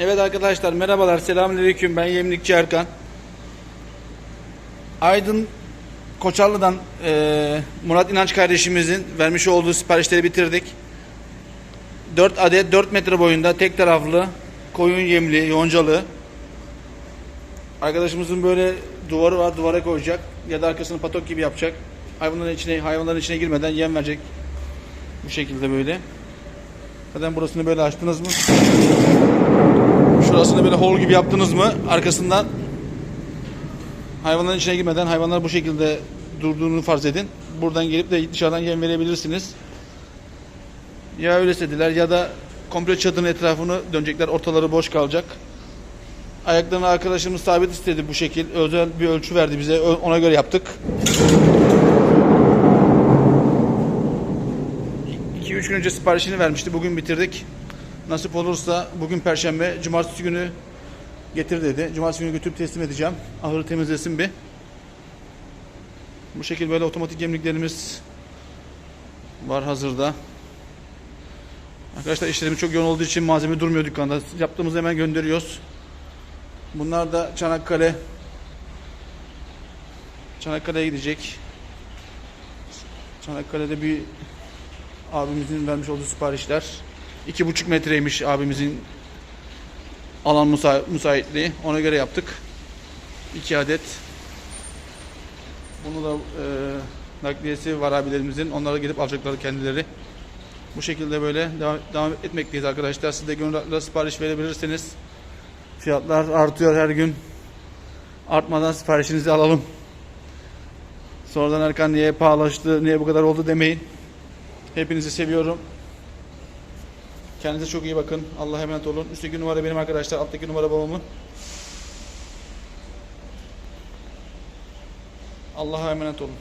Evet arkadaşlar merhabalar selamünaleyküm ben Yemlikçi Erkan. Aydın Koçarlı'dan eee, Murat İnanç kardeşimizin vermiş olduğu siparişleri bitirdik. 4 adet 4 metre boyunda tek taraflı koyun yemli yoncalı. Arkadaşımızın böyle duvarı var duvara koyacak ya da arkasını patok gibi yapacak. Hayvanların içine hayvanların içine girmeden yem verecek. Bu şekilde böyle. Zaten burasını böyle açtınız mı? Şurasını böyle hol gibi yaptınız mı arkasından hayvanların içine girmeden hayvanlar bu şekilde durduğunu farz edin. Buradan gelip de dışarıdan yem verebilirsiniz. Ya öyle istediler ya da komple çadırın etrafını dönecekler. Ortaları boş kalacak. Ayaklarını arkadaşımız sabit istedi bu şekil. Özel bir ölçü verdi bize. Ona göre yaptık. 2-3 gün önce siparişini vermişti. Bugün bitirdik. Nasip olursa bugün perşembe, cumartesi günü getir dedi. Cumartesi günü götürüp teslim edeceğim. Ahırı temizlesin bir. Bu şekilde böyle otomatik gemliklerimiz var hazırda. Arkadaşlar işlerimiz çok yoğun olduğu için malzeme durmuyor dükkanda. Yaptığımızı hemen gönderiyoruz. Bunlar da Çanakkale Çanakkale'ye gidecek. Çanakkale'de bir abimizin vermiş olduğu siparişler. İki buçuk metreymiş abimizin alan müsa müsaitliği. Ona göre yaptık. İki adet. Bunu da e, nakliyesi var abilerimizin. Onlara gelip alacakları kendileri. Bu şekilde böyle devam, devam etmekteyiz arkadaşlar. Siz de gönül rahatlığıyla sipariş verebilirsiniz. Fiyatlar artıyor her gün. Artmadan siparişinizi alalım. Sonradan Erkan niye pahalaştı, niye bu kadar oldu demeyin. Hepinizi seviyorum. Kendinize çok iyi bakın. Allah'a emanet olun. Üstteki numara benim arkadaşlar. Alttaki numara babamın. Allah'a emanet olun.